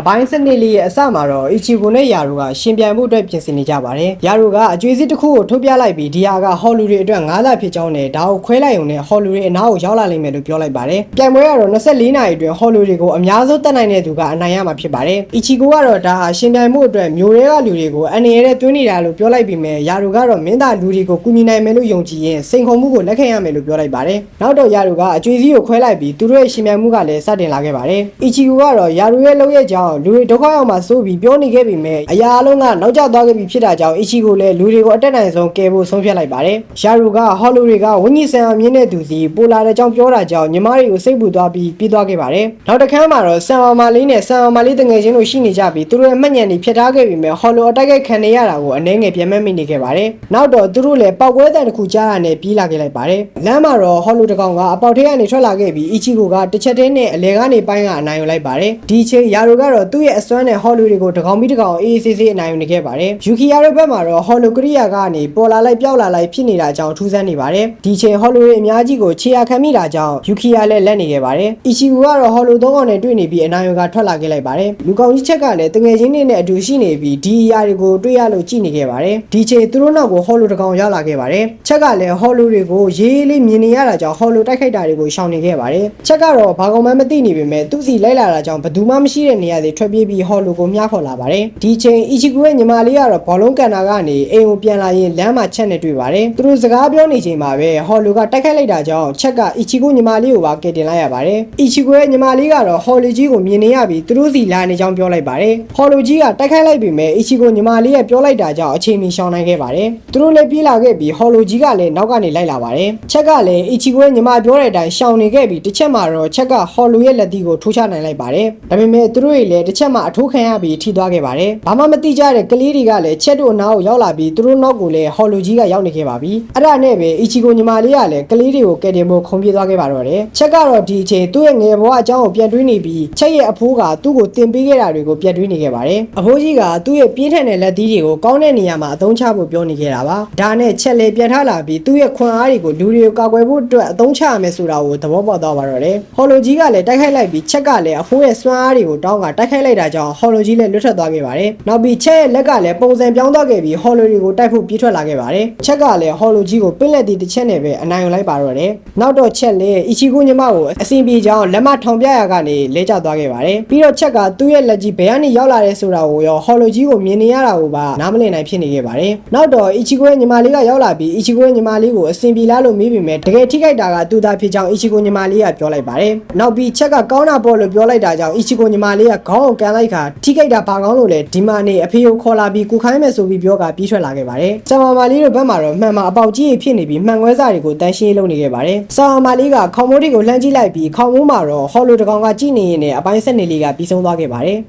အပိုင်းစနစ်လေးရဲ့အစမှာတော့အီချီကိုနဲ့ယာရိုကရှင်ပြိုင်မှုအတွက်ပြင်ဆင်နေကြပါတယ်။ယာရိုကအကျွေးစစ်တစ်ခုကိုထုတ်ပြလိုက်ပြီးဒီဟာကဟော်လူတွေအတွက်၅လဖြစ်ကြောင်းနဲ့ဒါကိုခွဲလိုက်ုံနဲ့ဟော်လူတွေအနားကိုရောက်လာလိမ့်မယ်လို့ပြောလိုက်ပါတယ်။ပြိုင်ပွဲကတော့24နာရီအတွင်းဟော်လူတွေကိုအများဆုံးတက်နိုင်တဲ့သူကအနိုင်ရမှာဖြစ်ပါတယ်။အီချီကိုကတော့ဒါဟာရှင်ပြိုင်မှုအတွက်မျိုးရဲကလူတွေကိုအနေရတဲ့တွင်းနေတာလို့ပြောလိုက်ပြီးမယ်ယာရိုကတော့မင်းသားလူတွေကိုကူညီနိုင်မယ်လို့ယုံကြည်ရင်စိန်ခေါ်မှုကိုလက်ခံရမယ်လို့ပြောလိုက်ပါတယ်။နောက်တော့ယာရိုကအကျွေးစည်းကိုခွဲလိုက်ပြီးသူတို့ရဲ့ရှင်ပြိုင်မှုကလည်းစတင်လာခဲ့ပါတယ်။အီချီကိုကတော့ယာရိုရဲ့လုပ်ရဲ့ကြောင့်လူတွေဒုက္ခရောက်မှစိုးပြီးပြောနေခဲ့ပြီးမယ်အရာအလုံးကနောက်ကျသွားခဲ့ပြီဖြစ်တာကြောင့်အီချီကိုလည်းလူတွေကိုအတက်နိုင်ဆုံးကယ်ဖို့ဆုံးဖြတ်လိုက်ပါတယ်။ယာရိုကဟော်လူတွေကဝင်းကြီးဆန်အမြင့်တဲ့သူစီပိုလာတဲ့ကြောင့်ပြောတာကြောင့်ညီမတွေကိုစိတ်ပူသွားပြီးပြေးသွားခဲ့ပါတယ်။နောက်တစ်ခါမှာတော့ဆန်မာမာလေးနဲ့ဆန်မာမာလေးတငယ်ချင်းတို့ရှိနေကြပြီးသူတို့ရဲ့မှတ်ညံတွေဖျက်ထားခဲ့ပြီးမယ်ဟော်လူအတိုက်ခိုက်ခံနေရတာကိုအနှဲငယ်ပြန်မဲ့မိနေခဲ့ပါတယ်။နောက်တော့သူတို့လည်းပောက်ကွဲတန်တစ်ခုကြားရနဲ့ပြေးလာခဲ့လိုက်ပါတယ်။လမ်းမှာတော့ဟော်လူတစ်ကောင်ကအပေါက်ထဲကနေထွက်လာခဲ့ပြီးအီချီကိုကတစ်ချက်တည်းနဲ့အလဲကနေပိုင်းကအနိုင်ယူလိုက်ပါတယ်။ဒီချိန်ယာရိုကတော့သူ့ရဲ့အစွမ်းနဲ့ဟော်လူတွေကိုတကောင်ပြီးတကောင်အေးအေးဆေးဆေးအနိုင်ယူနေခဲ့ပါတယ်။ယူကီယာတို့ဘက်မှာတော့ဟော်လူကရိယာကနေပေါ်လာလိုက်ပြောက်လာလိုက်ဖြစ်နေတာကြောင့်ထူးဆန်းနေပါတယ်။ဒီချိန်ဟော်လူတွေအများကြီးကိုခြေရခံမိတာကြောင့်ယူကီယာလည်းလက်နေခဲ့ပါတယ်။အီချီကိုကတော့ဟော်လူသုံးကောင်နဲ့တွေ့နေပြီးအနိုင်ယူကထွက်လာခဲ့လိုက်ပါတယ်။လူကောင်ကြီးချက်ကလည်းတငယ်ချင်းတွေနဲ့အတူရှိနေပြီးဒီအရာတွေကိုတွေ့ရလို့ကြည်နေခဲ့ပါတယ်။ဒီချိန်သူတို့နောက်ကိုဟော်လူတကောင်ရောက်လာခဲ့ပါတယ်။ချက်ကလည်းဟော်လူတွေကိုရေးရေးလေးမြင်နေရတာကြောင့်ဟော်လူတိုက်ခိုက်တာတွေကိုရှောင်နေခဲ့ပါတယ်။ချက်ကတော့ဘာကောင်မှမသိနေပေမဲ့သူ့စီလိုက်လာတာကြောင့်ဘယ်သူမှမရှိတဲ့နေရာတွေထွက်ပြေးပြီးဟော်လူကိုမြှားခေါ်လာပါတယ်။ဒီချိန်အီချီကူရဲ့ညီမလေးကတော့ဘောလုံးကန်တာကနေအိမ်ကိုပြန်လာရင်လမ်းမှာချက်နဲ့တွေ့ပါတယ်။သူတို့စကားပြောနေချိန်မှာပဲဟော်လူကတိုက်ခိုက်လိုက်တာကြောင့်ချက်ကအီချီကူညီမလေးကိုပါကယ်တင်လိုက်ရပါတယ်။အီချီကူရဲ့ညီမလေးကတော့ဟော်လူကြီးကိုမြင်နေရပြီးသူတို့စီလာနေကြောင်းပြောလိုက်ပါတယ်။ဟော်လူကြီးကတိုက်ခိုက်လိုက်ပေမဲ့အီချီကူညီမလေးရဲ့ပြောလိုက်တာကြောင့်အချိန်မီရှောင်နိုင်ခဲ့ပါတယ်။သူတို့လည်းပြေးလာခဲ့ပြီးဟော်လူကြီးကလည်းနောက်ကနေလိုက်လာပါတယ်။ချက်ကလည်းအီချီကူရဲ့ညီမပြောတဲ့အတိုင်းရှောင်နေခဲ့ပြီးတစ်ချက်မှာတော့ချက်ကဟော်လူရဲ့လက်သီးကိုထိုးချနိုင်လိုက်ပါတယ်။ဒါပေမဲ့သူတို့တွေလည်းတစ်ချက်မှာအထိုးခံရပြီးထိသွားခဲ့ပါတယ်။ဘာမှမသိကြတဲ့ကလေးတွေကလည်းချက်တို့အနားကိုရောက်လာပြီးသူတို့နောက်ကိုလည်းဟော်လူကြီးကရောက်နေခဲ့ပါပြီ။အဲ့ဒါနဲ့ပဲအီချီကိုညီမလေးကလည်းကလေးတွေကိုကယ်တင်ဖို့ခုံပြေးသွားခဲ့ပါတော့တယ်။ချက်ကတော့ဒီအချိန်သူ့ရဲ့ငယ်ဘဝအကြောင်းကိုပြန်တွေးနေပြီးချက်ရဲ့အဖိုးကသူ့ကိုတင်ပေးခဲ့တာတွေကိုပြန်တွေးနေခဲ့ပါတယ်။အဖိုးကြီးကသူ့ရဲ့ပြင်းထန်တဲ့လက်သီးတွေကိုကောင်းတဲ့နေရာမှာအသုံးချဖို့ပြောနေခဲ့တာပါ။ဒါနဲ့ချက်လည်းပြန်ထလာပြီးသူ့ရဲ့ခွန်အားတွေကိုလူတွေကိုကာကွယ်ဖို့အတွက်အသုံးချရမယ်ဆိုတာကိုသဘောပေါက်သွားပါတော့တယ်။ဟော်လိုကြီးကလည်းတိုက်ခိုက်လိုက်ပြီးချက်ကလည်းအဖိုးရဲ့စွမ်းအားတွေကိုတောင်းကတိုက်ခိုက်လိုက်တာကြောင့်ဟော်လိုကြီးလည်းလွတ်ထွက်သွားခဲ့ပါတယ်။နောက်ပြီးချက်ရဲ့လက်ကလည်းပုံစံပြောင်းသွားခဲ့ပြီးဟော်လိုတွေကိုတိုက်ဖို့ပြေးထွက်လာခဲ့ပါတယ်။ချက်ကလည်းဟော်လိုကြီးကိုပင့်လက်တီတစ်ချက်နဲ့ပဲအနိုင်ယူလိုက်ပါတော့တယ်။နောက်တော့ချက်လည်းအီချီကိုညီမကိုအစီအပြေကြောင်းလက်မထောင်ပြရကနေလဲကျသွားခဲ့ပါတယ်။ပြီးတော့ချက်ကသူ့ရဲ့လက်ကြီးဘယ်ကနေရောက်လာတဲ့ဆိုတာကိုရောဟော်လိုကြီးကိုမြင်နေရတာကိုပါနားမလည်နိုင်ဖြစ်နေခဲ့ပါတယ်။နောက်တော့အီချီကိုရဲ့ညီမလေးကရောက်လာပြီးအီချီကိုရဲ့ညီမလေးကိုအစီအပြေလားလို့မေးပြီးမြဲတကယ်ထိခိုက်တာကသူသားဖြစ်ကြောင်းအီချီကိုညီမလေးကပြောလိုက်ပါတယ်။နောက်ပြီးချက်ကကောင်းတာပေါ့လို့ပြောလိုက်တာကြောင့်အီချီကိုညီမလေးကခေါင်းကိုကန်လိုက်ခါထိခိုက်တာဘာကောင်းလို့လဲဒီမာနေအဖေကိုခေါ်လာပြီးကုခိုင်းမယ်ဆိုပြီးပြောကပြီးထွက်လာခဲ့ပါတယ်။ဆာမာမာလေးတို့ဘက်မှာတော့မှန်မှာအပေါက်ကြီးဖြစ်နေပြီးမှန်ခွဲစာတွေကိုတန်းရှင်းလုပ်နေခဲ့ပါတယ်။ဆာမာမာလေးကခေါင်းမိုးတွေကိုလှမ်းကြည့်လိုက်ပြီးခေါင်းမိုးမှာတော့ဟော်လိုတကောင်ကကြည့်နေရင်လည်းအပိုင်းဆက်နေလေးကပြီးဆုံးသွားခဲ့ပါတယ်။